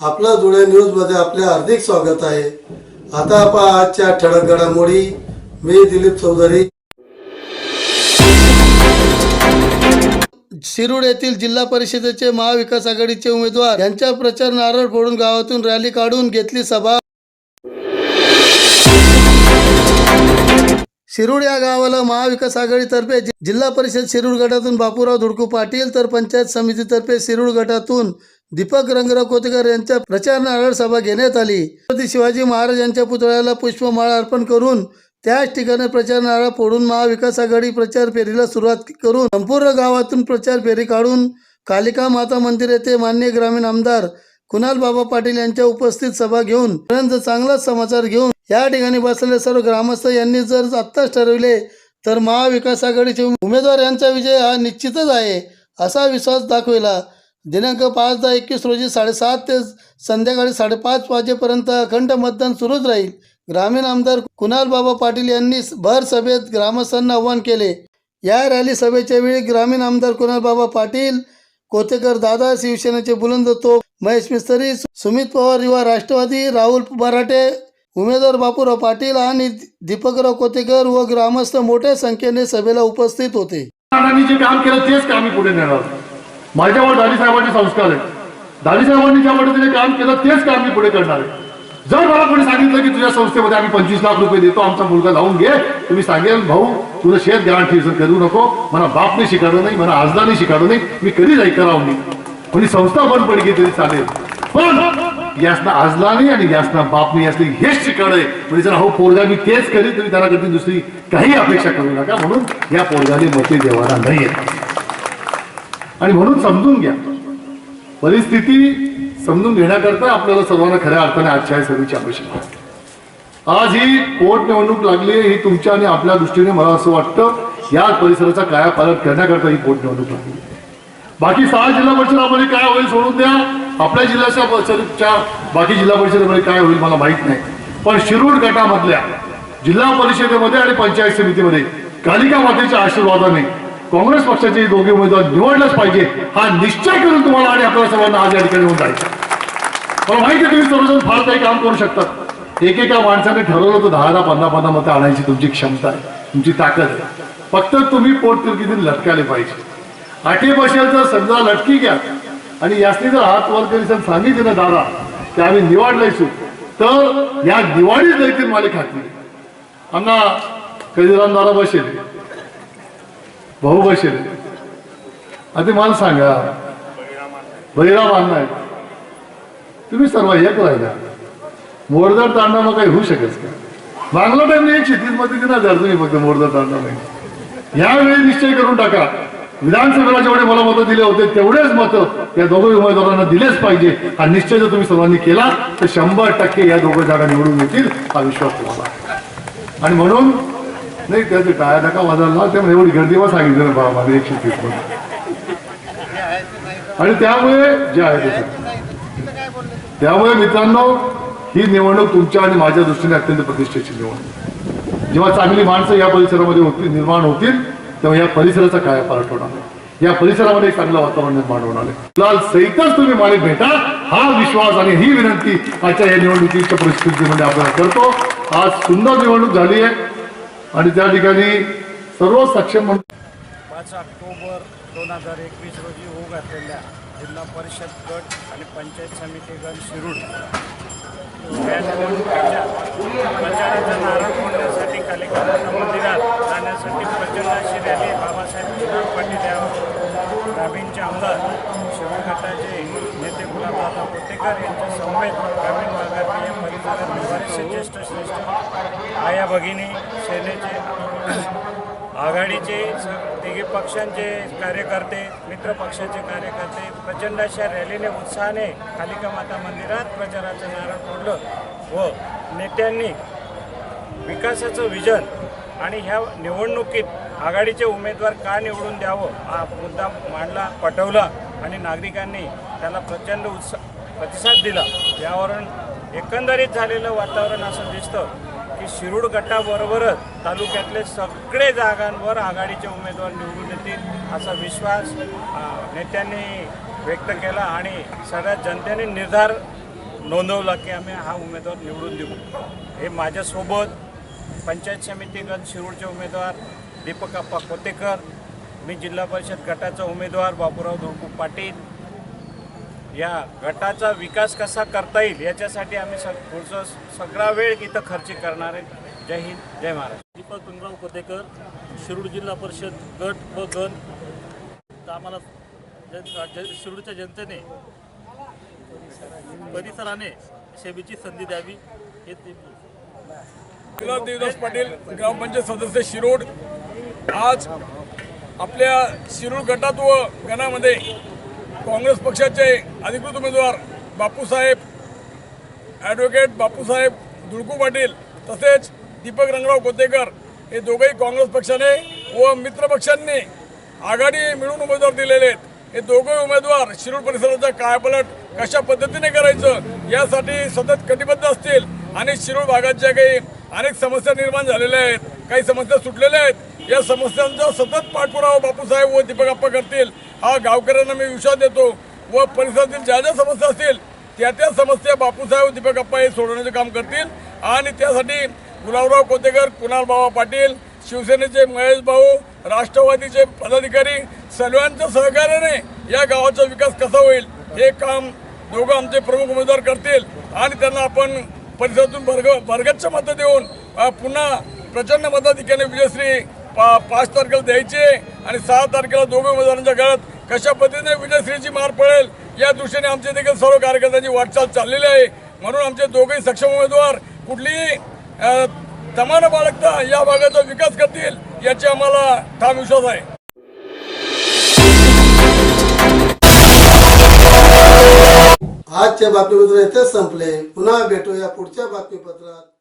आपलं धुळे न्यूजमध्ये आपले हार्दिक स्वागत आहे. आता आपण आजच्या ठळक घडामोडी. मी दिलीप चौधरी. शिरूड येथील जिल्हा परिषदेचे महाविकास आघाडीचे उमेदवार यांच्या प्रचार नारळ फोडून गावातून रॅली काढून घेतली सभा. शिरूड या गावाला महाविकास आघाडीतर्फे जिल्हा परिषद शिरूड गटातून बापूराव धुडकू पाटील तर पंचायत समितीतर्फे शिरूड गटातून दीपक रंगराव कोतेकर यांच्या प्रचार नारळ सभा घेण्यात आली. छत्रपती शिवाजी महाराज यांच्या पुतळ्याला पुष्पमाळ अर्पण करून त्याच ठिकाणी प्रचार नारळ फोडून महाविकास आघाडी प्रचार फेरीला सुरुवात करून संपूर्ण गावातून प्रचार फेरी काढून कालिका माता मंदिर येथे मान्य ग्रामीण आमदार कुणाल बाबा पाटील यांच्या उपस्थित सभा घेऊन पर्यंत चांगलाच समाचार घेऊन या ठिकाणी बसलेले सर्व ग्रामस्थ यांनी जर आत्ताच ठरविले तर महाविकास आघाडीचे उमेदवार यांचा विजय हा निश्चितच आहे असा विश्वास दाखविला. दिनांक पाच दहा एकवीस रोजी साडेसात ते संध्याकाळी साडेपाच वाजेपर्यंत अखंड मतदान सुरूच राहील. ग्रामीण आमदार कुणाल बाबा पाटील यांनी भर सभेत ग्रामस्थांना आव्हान केले. या रॅली सभेच्या वेळी ग्रामीण आमदार कुणाल बाबा पाटील कोतेकर दादा शिवसेनेचे बुलंद तोप महेश मिस्तरी सुमित पवार युवा राष्ट्रवादी राहुल मराठे उमेदवार बापूराव पाटील आणि दीपकराव कोतेकर व ग्रामस्थ मोठ्या संख्येने सभेला उपस्थित होते. जे काम केलं तेच पुढे नेणार. माझ्यावर दादी साहेबांचे संस्कार आहेत. दादी साहेबांनी ज्या पद्धतीने काम केलं तेच काम मी पुढे करणार आहे. जर मला कोणी सांगितलं की तुझ्या संस्थेमध्ये आम्ही पंचवीस लाख रुपये देतो आमचा मुलगा लावून घे तुम्ही सांगेल भाऊ तुझं शेत गॅरंटी करू नको मला बाप नाही शिकाडलं नाही मला आजला नाही शिकाडलं नाही मी कधी नाही करावं नाही. कोणी संस्था बंद पडली तरी चालेल. पण यासना आजला नाही आणि यासना बाप नाही असली हेच शिकाडे म्हणजे जर हो पोरगा मी तेच करीन तुम्ही त्याला कधी दुसरी काही अपेक्षा करू नका. म्हणून या पोरगाने मते देवाला नाही आणि म्हणून समजून घ्या. परिस्थिती समजून घेण्याकरता आपल्याला सर्वांना खऱ्या अर्थाने आजच्या सभेची आवश्यकता आज ही पोटनिवडणूक लागली ही तुमच्या आणि आपल्या दृष्टीने मला असं वाटतं या परिसराचा कायापालट करण्याकरता ही पोटनिवडणूक लागली बाकी सहा जिल्हा परिषदामध्ये काय होईल सोडून द्या. आपल्या जिल्ह्याच्या परिषदेच्या बाकी जिल्हा परिषदेमध्ये काय होईल मला माहीत नाही. पण शिरूर गटामधल्या जिल्हा परिषदेमध्ये आणि पंचायत समितीमध्ये कालिका मातेच्या आशीर्वादाने काँग्रेस पक्षाचे दोघे उमेदवार निवडलंच पाहिजे हा निश्चय करून तुम्हाला आणि आपल्या सर्वांना आज या ठिकाणी होऊन जायचं मला माहिती तुम्ही सर्वजण फार काही काम करू शकतात. एकेका माणसाने ठरवलं होतं दहा दहा पंधरा पंधरा मतं आणायची तुमची क्षमता आहे तुमची ताकद आहे. फक्त तुम्ही पोटतिरकीतून लटकायला पाहिजे. आठे बसेल तर समजा लटकी घ्या. आणि यासनी जर हात वर करी सर सांगितलं ना दादा की आम्ही निवडलायचो तर या दिवाळीत जायतील मला खात्री आम्हाला कधीराम दादा बसेल? भाऊ बसेल. आता मला सांगा. बहिराम अण्णा आहे तुम्ही सर्व एक राहिला मोरदार तांडा मग काही होऊ शकत का मागला टाइम एक शेतीत मध्ये दिला जर तुम्ही फक्त मोरदार तांडा नाही. यावेळी निश्चय करून टाका. विधानसभेला जेवढे मला मतं दिले होते तेवढेच मतं या दोघं उमेदवारांना दिलेच पाहिजे. हा निश्चय जर तुम्ही सर्वांनी केला तर शंभर टक्के या दोघं जागा निवडून येतील हा विश्वास तुम्हाला. आणि म्हणून नाही त्याचे टाळ्या टाका वाजवला त्यामुळे म्हणजे एवढी गर्दी मग सांगितलं ना बाबा एकशे तीसमध्ये. आणि त्यामुळे जे आहे त्यामुळे मित्रांनो ही निवडणूक तुमच्या आणि माझ्या दृष्टीने अत्यंत प्रतिष्ठेची निवडणूक. जेव्हा चांगली माणसं या परिसरामध्ये होतील निर्माण होतील तेव्हा या परिसराचा काय पालट होणार या परिसरामध्ये एक चांगलं वातावरण निर्माण होणार आहे लाल सहितच तुम्ही मला भेटा हा विश्वास आणि ही विनंती आजच्या या निवडणुकीच्या परिस्थितीमध्ये आपल्याला करतो. आज सुंदर निवडणूक झाली आहे. आणि त्या ठिकाणी सर्व सक्षम पाच ऑक्टोबर दोन हजार एकवीस रोजी होऊ घातलेल्या जिल्हा परिषद गट आणि पंचायत समिती गट शिरूड या निवडणुकीच्या प्रचाराचा नारा फोडण्यासाठी कालिकामाता मंदिरात जाण्यासाठी प्रचंड अशी रॅली बाबासाहेब पाटील या गाबींचे आमदार गटाचे नेते गुलाबदादा पोतेकर यांच्या समवेत ग्रामीण भागातील या परिसरातील बरेचसे ज्येष्ठ श्रेष्ठ आया भगिनी सेनेचे आघाडीचे स- तिघी पक्षांचे कार्यकर्ते मित्र पक्षाचे कार्यकर्ते प्रचंड अशा रॅलीने उत्साहाने कालिका माता मंदिरात प्रचाराचं नारळ फोडलं व नेत्यांनी विकासाचं विजन आणि ह्या निवडणुकीत आघाडीचे उमेदवार का निवडून द्यावं हा मुद्दा मांडला पटवला. आणि नागरिकांनी त्याला प्रचंड उत्साह प्रतिसाद दिला. यावरून एकंदरीत झालेलं वातावरण असं दिसतं की शिरूड गटाबरोबरच तालुक्यातले सगळे जागांवर आघाडीचे उमेदवार निवडून येतील असा विश्वास नेत्यांनी व्यक्त केला आणि सगळ्या जनतेने निर्धार नोंदवला की आम्ही हा उमेदवार निवडून देऊ. हे माझ्यासोबत पंचायत समिती गण शिरूरचे उमेदवार दीपक आप्पा कोतेकर मी जिल्हा परिषद गटाचा उमेदवार बापूराव धुळकू पाटील. या गटाचा विकास कसा करता येईल याच्यासाठी आम्ही सग पुढचं सगळा वेळ इथं खर्च करणार आहे. जय हिंद जय महाराष्ट्र. दीपक पिंगराव कोतेकर शिरूर जिल्हा परिषद गट व गण. तर आम्हाला शिरूरच्या जनतेने परिसराने सेवेची संधी द्यावी हे विलास देवदास पाटील ग्रामपंचायत सदस्य शिरोड. आज आपल्या शिरूर गटात व गणामध्ये काँग्रेस पक्षाचे अधिकृत उमेदवार बापूसाहेब ॲडव्होकेट बापूसाहेब दुळकू पाटील तसेच दीपक रंगराव कोतेकर हे दोघेही काँग्रेस पक्षाने व मित्र पक्षांनी आघाडी मिळून उमेदवार दिलेले आहेत. हे दोघे उमेदवार शिरूर परिसराचा कायापलट कशा पद्धतीने करायचं यासाठी सतत कटिबद्ध असतील आणि शिरूर भागात ज्या काही अनेक समस्या निर्माण झालेल्या आहेत काही समस्या सुटलेल्या आहेत या समस्यांचा सतत पाठपुरावा बापूसाहेब व दीपक आप्पा करतील. हा गावकऱ्यांना मी विश्वास देतो. व परिसरातील ज्या ज्या समस्या असतील त्या त्या समस्या बापूसाहेब दीपक आप्पा हे सोडवण्याचे काम करतील. आणि त्यासाठी गुलाबराव कोतेकर कुणाल बाबा पाटील शिवसेनेचे महेश भाऊ राष्ट्रवादीचे पदाधिकारी सर्वांच्या सहकार्याने या गावाचा विकास कसा होईल हे काम दोघं आमचे प्रमुख उमेदवार करतील. आणि त्यांना आपण परिसरातून भरग वर्गच्छ मतं देऊन पुन्हा प्रचंड मताधिक्याने विजयश्री पा पाच तारखेला द्यायचे आणि सहा तारखेला दोघे उमेदवारांच्या गळ्यात कशा पद्धतीने विजयश्रीची मार पडेल या दृष्टीने आमचे देखील सर्व कार्यकर्त्यांची वाटचाल चाललेली आहे. म्हणून आमचे दोघेही सक्षम उमेदवार कुठलीही अ, तमा न बाळगता या भागाचा विकास करतील याची आम्हाला ठाम विश्वास आहे. आजचे बातमीपत्र इथेच संपले. पुन्हा भेटूया पुढच्या बातमीपत्रात.